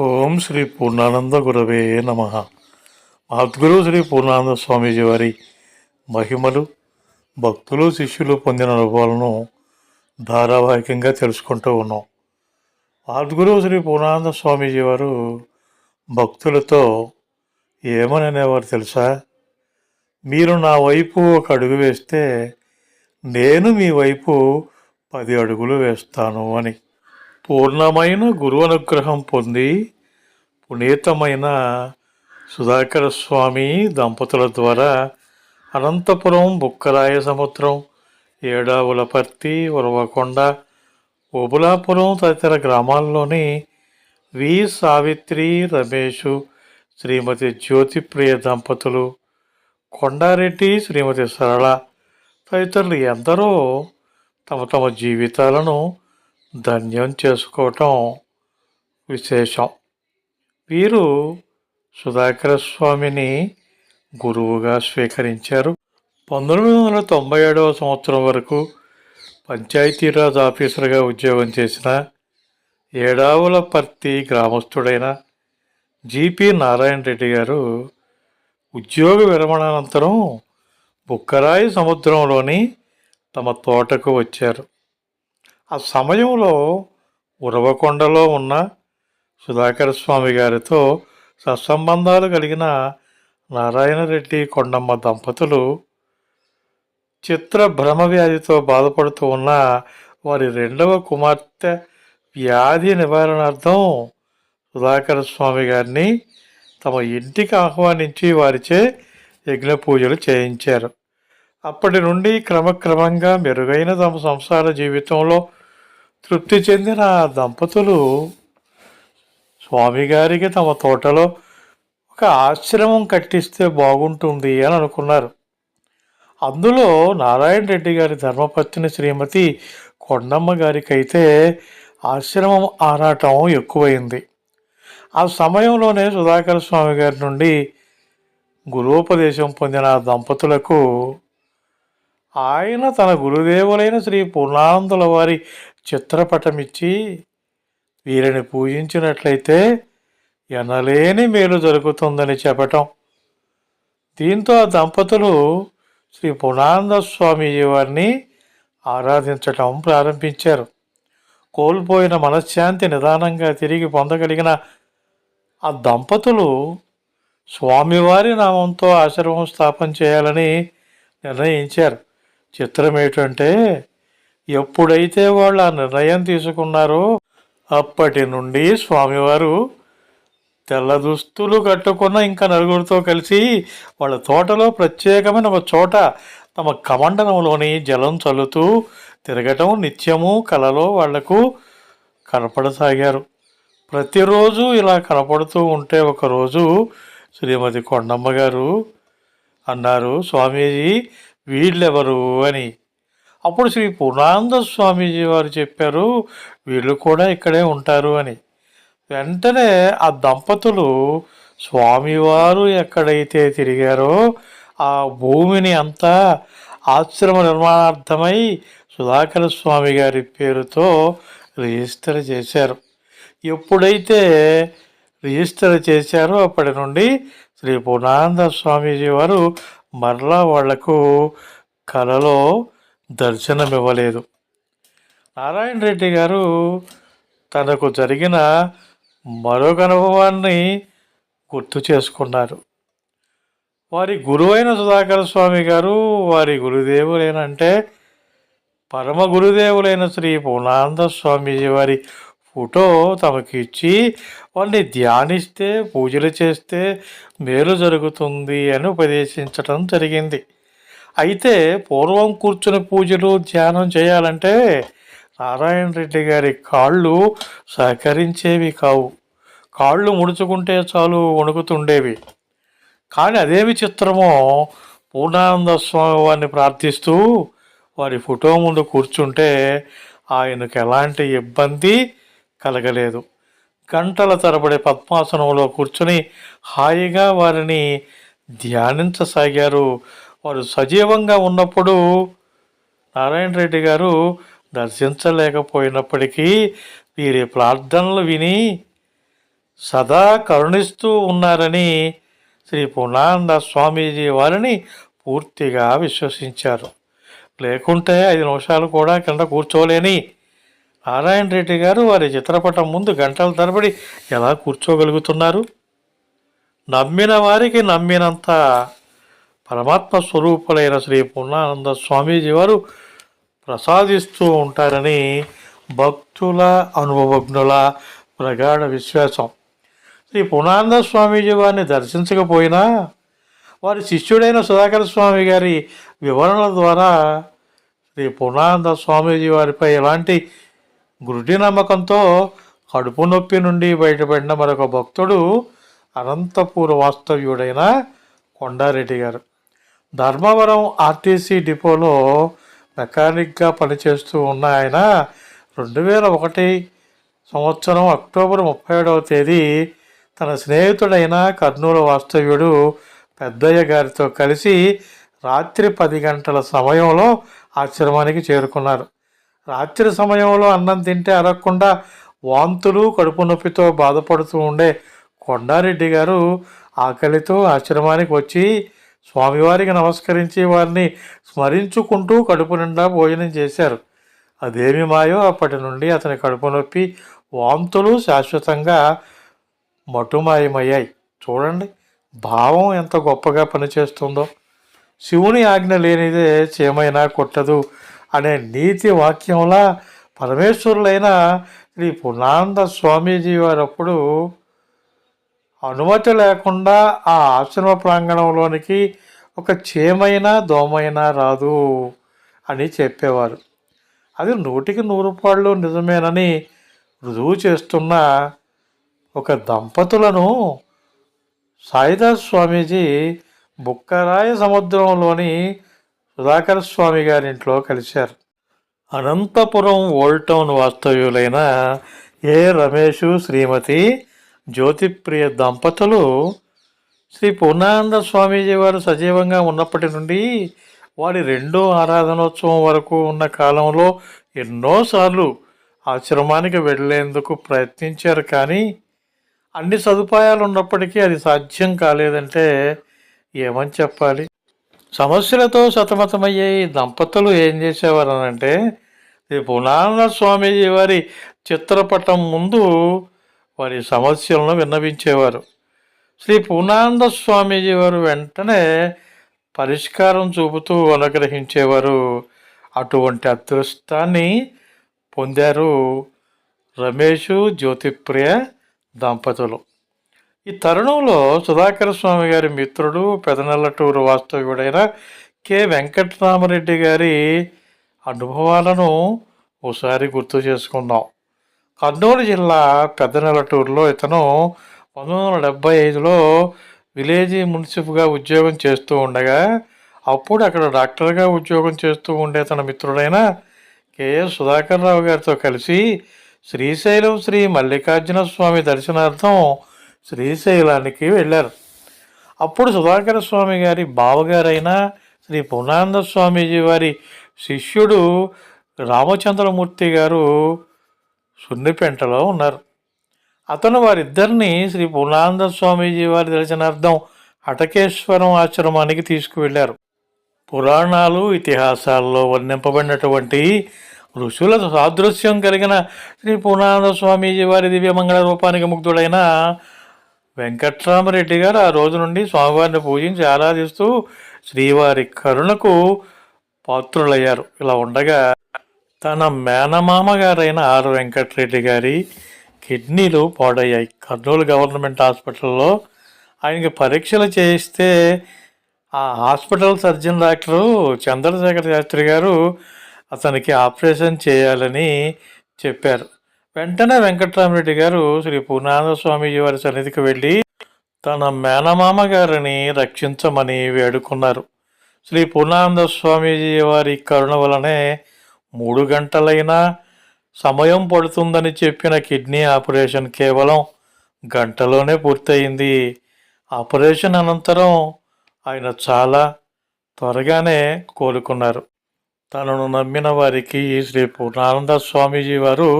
ఓం శ్రీ పూర్ణానంద గురవే నమ. మహద్గురు శ్రీ పూర్ణానంద స్వామీజీ వారి మహిమలు భక్తులు శిష్యులు పొందిన అనుభవాలను ధారావాహికంగా తెలుసుకుంటూ ఉన్నాం. మహద్గురు శ్రీ పూర్ణానంద స్వామీజీ వారు భక్తులతో ఏమని అనేవారు తెలుసా? మీరు నా వైపు ఒక అడుగు వేస్తే నేను మీ వైపు పది అడుగులు వేస్తాను అని. పూర్ణమైన గురు అనుగ్రహం పొంది పునీతమైన సుధాకర స్వామి దంపతుల ద్వారా అనంతపురం బుక్కరాయ సముద్రం ఏడావులపర్తి ఉరవకొండ ఓబులాపురం తదితర గ్రామాల్లోని వి. సావిత్రి రమేషు శ్రీమతి జ్యోతిప్రియ దంపతులు కొండారెడ్డి శ్రీమతి సరళ తదితరులు ఎందరో తమ తమ జీవితాలను ధన్యం చేసుకోవటం విశేషం. వీరు సుధాకర స్వామిని గురువుగా స్వీకరించారు. పంతొమ్మిది వందల తొంభై ఏడవ సంవత్సరం వరకు పంచాయతీరాజ్ ఆఫీసర్గా ఉద్యోగం చేసిన ఏడావులపర్తి గ్రామస్తుడైన జీపీ నారాయణ రెడ్డి గారు ఉద్యోగ విరమణానంతరం బుక్కరాయి సముద్రంలోని తమ తోటకు వచ్చారు. ఆ సమయంలో ఉరవకొండలో ఉన్న సుధాకర స్వామి గారితో సత్సంబంధాలు కలిగిన నారాయణ రెడ్డి కొండమ్మ దంపతులు చిత్ర భ్రమ వ్యాధితో బాధపడుతూ ఉన్న వారి రెండవ కుమార్తె వ్యాధి నివారణార్థం సుధాకర స్వామి గారిని తమ ఇంటికి ఆహ్వానించి వారిచే యజ్ఞ పూజలు చేయించారు. అప్పటి నుండి క్రమక్రమంగా మెరుగైన తమ సంసార జీవితంలో తృప్తి చెందిన దంపతులు స్వామిగారికి తమ తోటలో ఒక ఆశ్రమం కట్టిస్తే బాగుంటుంది అని అనుకున్నారు. అందులో నారాయణ రెడ్డి గారి ధర్మపత్ని శ్రీమతి కొండమ్మ గారికైతే ఆశ్రమం ఆరాటం ఎక్కువైంది. ఆ సమయంలోనే సుధాకర స్వామి గారి నుండి గురుపదేశం పొందిన దంపతులకు ఆయన తన గురుదేవులైన శ్రీ పూర్ణానందుల వారి చిత్రపటమిచ్చి వీరిని పూజించినట్లయితే ఎనలేని మేలు జరుగుతుందని చెప్పటం. దీంతో ఆ దంపతులు శ్రీ పునాంద స్వామి వారిని ఆరాధించటం ప్రారంభించారు. కోల్పోయిన మనశ్శాంతి నిదానంగా తిరిగి పొందగలిగిన ఆ దంపతులు స్వామివారి నామంతో ఆశ్రమం స్థాపన చేయాలని నిర్ణయించారు. చిత్రం ఏంటంటే ఎప్పుడైతే వాళ్ళు ఆ నిర్ణయం తీసుకున్నారో అప్పటి నుండి స్వామివారు తెల్ల దుస్తులు కట్టుకున్న ఇంకా నలుగురితో కలిసి వాళ్ళ తోటలో ప్రత్యేకమైన ఒక చోట తమ కమండలంలోని జలం చల్లుతూ తిరగటం నిత్యము కలలో వాళ్ళకు కనపడసాగారు. ప్రతిరోజు ఇలా కనపడుతూ ఉంటే ఒకరోజు శ్రీమతి కొండమ్మ గారు అన్నారు స్వామీజీ వీళ్ళెవరు? అని అప్పుడు శ్రీ పూర్ణానంద స్వామీజీ వారు చెప్పారు వీళ్ళు కూడా ఇక్కడే ఉంటారు అని. వెంటనే ఆ దంపతులు స్వామివారు ఎక్కడైతే తిరిగారో ఆ భూమిని అంతా ఆశ్రమ నిర్మాణార్థమై సుధాకర స్వామి గారి పేరుతో రిజిస్టర్ చేశారు. ఎప్పుడైతే రిజిస్టర్ చేశారో అప్పటి నుండి శ్రీ పూర్ణానంద స్వామీజీ వారు మరలా వాళ్ళకు కలలో దర్శనమివ్వలేదు. నారాయణ రెడ్డి గారు తనకు జరిగిన మరొక అనుభవాన్ని గుర్తు చేసుకున్నారు. వారి గురువైన సుధాకర స్వామి గారు వారి గురుదేవులేనంటే పరమ గురుదేవులైన శ్రీ పూర్ణానంద స్వామీజీ వారి ఫోటో తమకి ఇచ్చి వారిని ధ్యానిస్తే పూజలు చేస్తే మేలు జరుగుతుంది అని ఉపదేశించటం జరిగింది. అయితే పూర్వం కూర్చుని పూజలు ధ్యానం చేయాలంటే నారాయణ రెడ్డి గారి కాళ్ళు సహకరించేవి కావు. కాళ్ళు ముడుచుకుంటే చాలు వణుకుతుండేవి. కానీ అదేమి చిత్రమో పూర్ణానంద స్వామి వారిని ప్రార్థిస్తూ వారి ఫోటో ముందు కూర్చుంటే ఆయనకు ఎలాంటి ఇబ్బంది కలగలేదు. గంటల తరబడి పద్మాసనంలో కూర్చుని హాయిగా వారిని ధ్యానించసాగారు వారు సజీవంగా ఉన్నప్పుడు నారాయణ రెడ్డి గారు దర్శించలేకపోయినప్పటికీ వీరి ప్రార్థనలు విని సదా కరుణిస్తూ ఉన్నారని శ్రీ పూర్ణానంద స్వామీజీ వారిని పూర్తిగా విశ్వసించారు. లేకుంటే ఐదు నిమిషాలు కూడా కింద కూర్చోలేని నారాయణ రెడ్డి గారు వారి చిత్రపటం ముందు గంటల తరబడి ఎలా కూర్చోగలుగుతున్నారు? నమ్మిన వారికి నమ్మినంత పరమాత్మ స్వరూపులైన శ్రీ పూర్ణానంద స్వామీజీ వారు ప్రసాదిస్తూ ఉంటారని భక్తుల అనుభవజ్ఞుల ప్రగాఢ విశ్వాసం. శ్రీ పూర్ణానంద స్వామీజీ వారిని దర్శించకపోయినా వారి శిష్యుడైన సుధాకర స్వామి గారి వివరణల ద్వారా శ్రీ పూర్ణానంద స్వామీజీ వారిపై ఎలాంటి గురుడి నమ్మకంతో కడుపు నొప్పి నుండి బయటపడిన మరొక భక్తుడు అనంతపూర్ వాస్తవ్యుడైన కొండారెడ్డి గారు. ధర్మవరం ఆర్టీసీ డిపోలో మెకానిక్గా పనిచేస్తూ ఉన్న ఆయన రెండు వేల ఒకటి సంవత్సరం అక్టోబర్ ముప్పై ఏడవ తేదీ తన స్నేహితుడైన కర్నూలు వాస్తవ్యుడు పెద్దయ్య గారితో కలిసి రాత్రి పది గంటల సమయంలో ఆశ్రమానికి చేరుకున్నారు. రాత్రి సమయంలో అన్నం తింటే అరగకుండా వాంతులు కడుపు నొప్పితో బాధపడుతూ ఉండే కొండారెడ్డి గారు ఆకలితో ఆశ్రమానికి వచ్చి స్వామివారికి నమస్కరించి వారిని స్మరించుకుంటూ కడుపు నిండా భోజనం చేశారు. అదేమి మాయో అప్పటి నుండి అతని కడుపు నొప్పి వాంతులు శాశ్వతంగా మటుమాయమయ్యాయి. చూడండి భావం ఎంత గొప్పగా పనిచేస్తుందో. శివుని ఆజ్ఞ లేనిదే చేమైనా కొట్టదు అనే నీతి వాక్యంలా పరమేశ్వరులైన శ్రీ పూర్ణానంద స్వామీజీ వారప్పుడు అనుమతి లేకుండా ఆ ఆశ్రమ ప్రాంగణంలోనికి ఒక చేమైనా దోమైనా రాదు అని చెప్పేవారు. అది నూటికి నూరు పాళ్ళు నిజమేనని రుజువు చేస్తున్న ఒక దంపతులను సాయిదాస్ స్వామీజీ బుక్కరాయ సముద్రంలోని సుధాకర స్వామి గారింట్లో కలిశారు. అనంతపురం ఓల్డ్ టౌన్ వాస్తవ్యులైన ఏ రమేషు శ్రీమతి జ్యోతిప్రియ దంపతులు శ్రీ పూర్ణానంద స్వామీజీ వారు సజీవంగా ఉన్నప్పటి నుండి వారి రెండో ఆరాధనోత్సవం వరకు ఉన్న కాలంలో ఎన్నోసార్లు ఆశ్రమానికి వెళ్ళేందుకు ప్రయత్నించారు కానీ అన్ని సదుపాయాలు ఉన్నప్పటికీ అది సాధ్యం కాలేదంటే ఏమని చెప్పాలి? సమస్యలతో సతమతమయ్యే ఈ దంపతులు ఏం చేసేవారు అంటే శ్రీ పునానంద స్వామీజీ వారి చిత్రపటం ముందు వారి సమస్యలను విన్నవించేవారు. శ్రీ పూర్ణానంద స్వామీజీ వారు వెంటనే పరిష్కారం చూపుతూ అనుగ్రహించేవారు. అటువంటి అదృష్టాన్ని పొందారు రమేష్ జ్యోతిప్రియ దంపతులు. ఈ తరుణంలో సుధాకర స్వామి గారి మిత్రుడు పెదనల్లటూరు వాస్తవ్యుడైన కె. వెంకటరామరెడ్డి గారి అనుభవాలను ఒకసారి గుర్తు చేసుకుందాం. కర్నూలు జిల్లా పెద్దనెల్లటూరులో ఇతను పంతొమ్మిది వందల డెబ్బై ఐదులో విలేజీ మున్సిఫ్గా ఉద్యోగం చేస్తూ ఉండగా అప్పుడు అక్కడ డాక్టర్గా ఉద్యోగం చేస్తూ ఉండే తన మిత్రుడైన కెఎస్ సుధాకర్ రావు గారితో కలిసి శ్రీశైలం శ్రీ మల్లికార్జున స్వామి దర్శనార్థం శ్రీశైలానికి వెళ్ళారు. అప్పుడు సుధాకర స్వామి గారి బావగారైన శ్రీ పూర్ణానంద స్వామీజీ వారి శిష్యుడు రామచంద్రమూర్తి గారు సున్నిపెంటలో ఉన్నారు. అతను వారిద్దరిని శ్రీ పూర్ణానంద స్వామీజీ వారి దర్శనార్థం హటకేశ్వరం ఆశ్రమానికి తీసుకువెళ్ళారు పురాణాలు ఇతిహాసాల్లో వర్ణింపబడినటువంటి ఋషుల సాదృశ్యం కలిగిన శ్రీ పూర్ణానంద స్వామీజీ వారి దివ్యమంగళ రూపానికి ముగ్ధుడైన వెంకట్రామరెడ్డి గారు ఆ రోజు నుండి స్వామివారిని పూజించి ఆరాధిస్తూ శ్రీవారి కరుణకు పాత్రులయ్యారు. ఇలా ఉండగా తన మేనమామ గారైన ఆర్ వెంకటరెడ్డి గారి కిడ్నీలు పాడయ్యాయి. కర్నూలు గవర్నమెంట్ హాస్పిటల్లో ఆయనకి పరీక్షలు చేయిస్తే ఆ hospital surgeon doctor Chandrashekar Shastri garu అతనికి ఆపరేషన్ చేయాలని చెప్పారు. వెంటనే వెంకటరామరెడ్డి గారు శ్రీ పూర్ణానంద స్వామీజీ వారి సన్నిధికి వెళ్ళి తన మేనమామ గారిని రక్షించమని వేడుకున్నారు. శ్రీ పూర్ణానంద స్వామీజీ వారి కరుణ వలనే మూడు గంటలైనా సమయం పడుతుందని చెప్పిన కిడ్నీ ఆపరేషన్ కేవలం గంటలోనే పూర్తయింది. ఆపరేషన్ అనంతరం ఆయన చాలా త్వరగానే కోలుకున్నారు. తనను నమ్మిన వారికి శ్రీ పూర్ణానంద స్వామీజీ వారు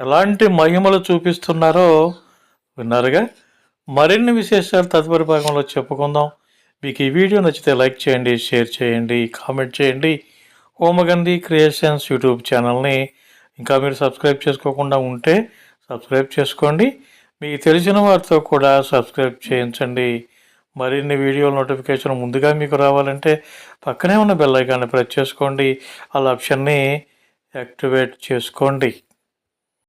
ఎలాంటి మహిమలు చూపిస్తున్నారో విన్నారుగా? మరిన్ని విశేషాలు తదుపరి భాగంలో చెప్పుకుందాం. మీకు ఈ వీడియో నచ్చితే లైక్ చేయండి షేర్ చేయండి కామెంట్ చేయండి. హోమగంధి క్రియేషన్స్ యూట్యూబ్ ఛానల్ని ఇంకా మీరు సబ్స్క్రైబ్ చేసుకోకుండా ఉంటే సబ్స్క్రైబ్ చేసుకోండి. మీకు తెలిసిన వారితో కూడా సబ్స్క్రైబ్ చేయించండి. మరిన్ని వీడియో నోటిఫికేషన్ ముందుగా మీకు రావాలంటే పక్కనే ఉన్న బెల్ ఐకాన్ని ప్రెస్ చేసుకోండి. ఆ ఆప్షన్ని యాక్టివేట్ చేసుకోండి.